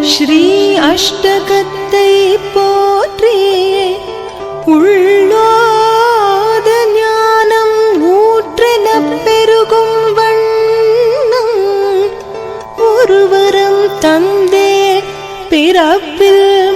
ஸ்ரீ அஷ்டகத்தை போற்றி. உள்ளோத ஞானம் ஊற்றென பெருகும் வண்ணம் ஒருவரம் தந்தே. பிறப்பில்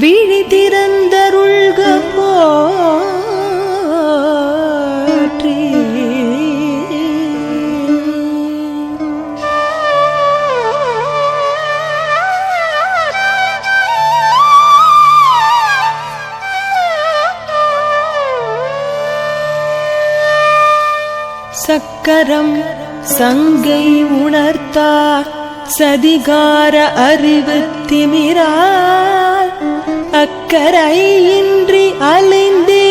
விழி திறந்தருள்க போற்றி. சக்கரம் சங்கை உணர்த்தார் சதிகார அறிவு திமிரா. திமிரால் அக்கரையின்றி அலைந்தே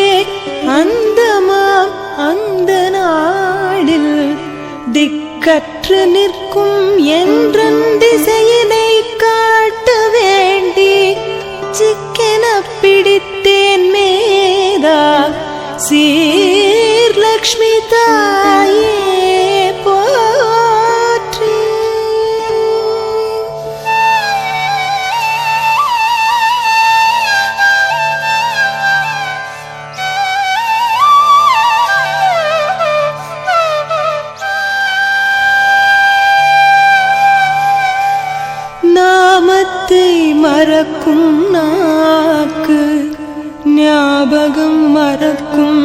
அந்தமாம் அந்த நாடில் திக்கற்று நிற்கும் என்ற திசையினை காட்ட வேண்டி சிக்கென பிடித்தேன் மேதா சீ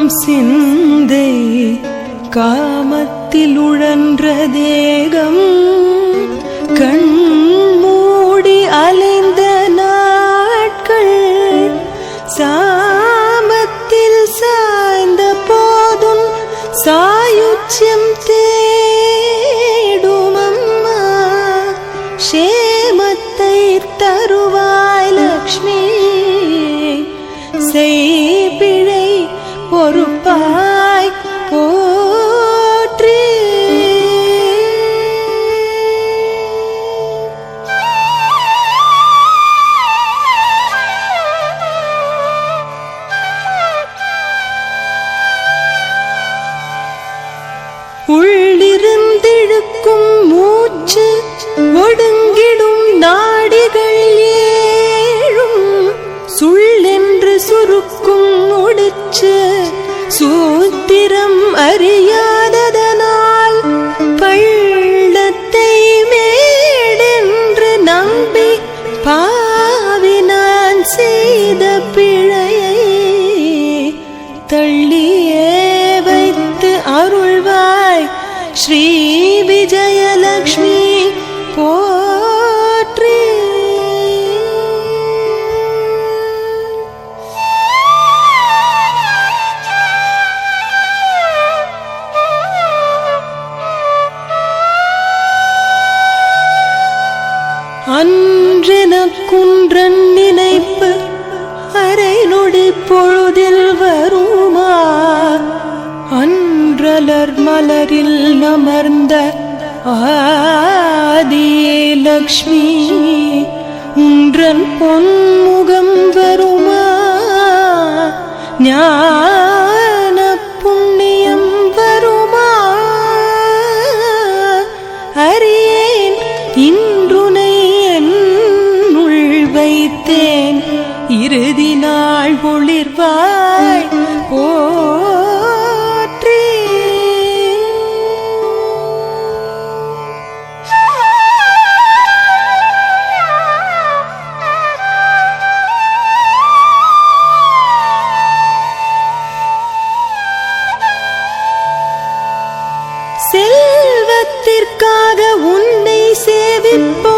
சிந்தை காமத்தில் உழன்ற தேகம் கண் அடிகள் ஏழும் சுள்ளென்று சுருக்கும் முடிச்சு சூத்திரம் அறியாததனால் பள்ளத்தை மேடென்று நம்பி பாவி நான் செய்த பிழையை தள்ளியே வைத்து அருள்வாய் ஸ்ரீ குன்றன் நினைப்பு அரை நொடி பொழுதில் வருமா? அன்றலர் மலரில் நமர்ந்த ஆதியே லக்ஷ்மி உன்றன் பொன்முகம் வருமா? ஞா காண்பேன் இறுதி நாள் ஒளிர்வாய் போற்றி. செல்வத்திற்காக உன்னை சேவிப்போம்.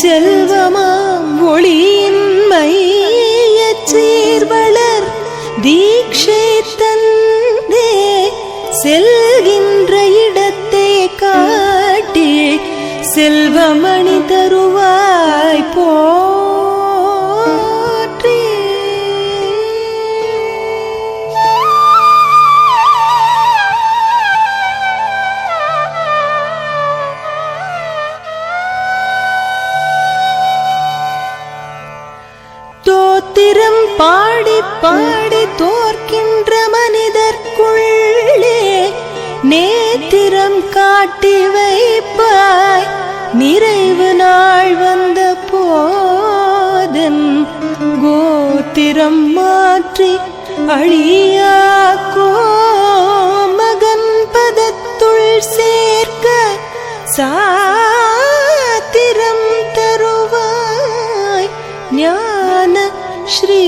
செல்வமாம் ஒளியின்மை சீர்வளர் தீட்சை தந்தே செல்கின்ற இடத்தை காட்டி செல்வமணி தருவாய் போ நேத்திரம் காட்டி வைப்பாய். நிறைவு நாள் வந்த போதன் கோத்திரம் மாற்றி அழியாக்கோ மகன் பதத்துள் சேர்க்க சாத்திரம் தருவாய். ஞான ஸ்ரீ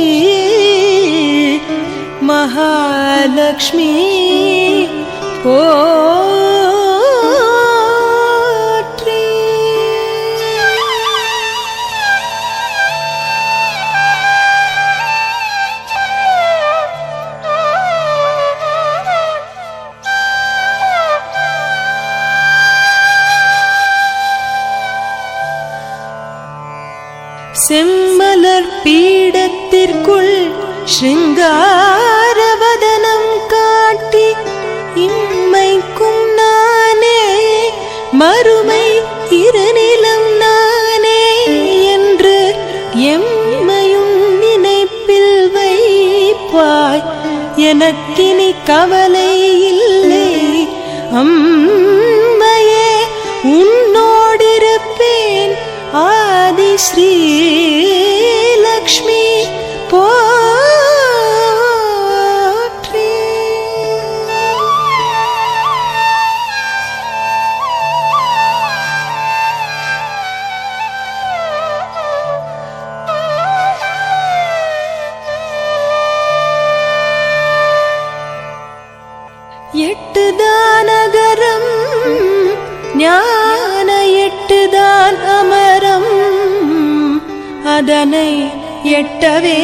மகாலக்ஷ்மி. போற்றி. செம்மலர் பீடத்திற்குள் ஸ்ருங்காரவதனம் கவலை இல்லை. அம்மையே உன்னோடிருப்பேன். ஆதிஸ்ரீ அதனை எட்டவே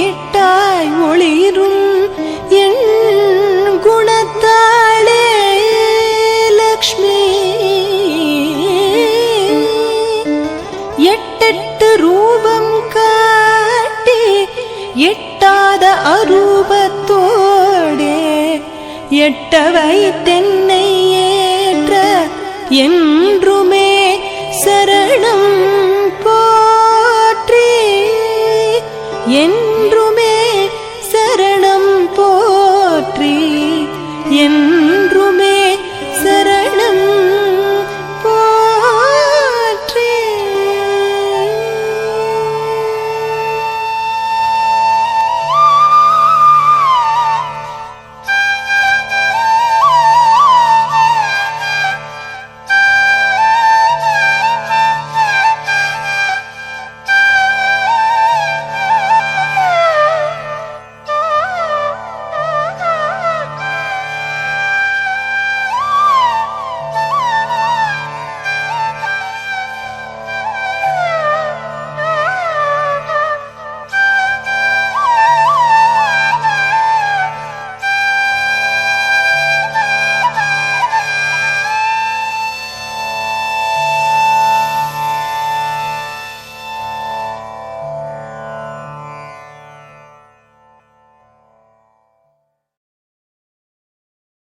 எட்டாய் ஒளிரும் என் குணத்தாளே லக்ஷ்மி. எட்டெட்டு ரூபம் காட்டி எட்டாத அரூபத்தோடே எட்டவை தென்னை ஏற்ற என்றும்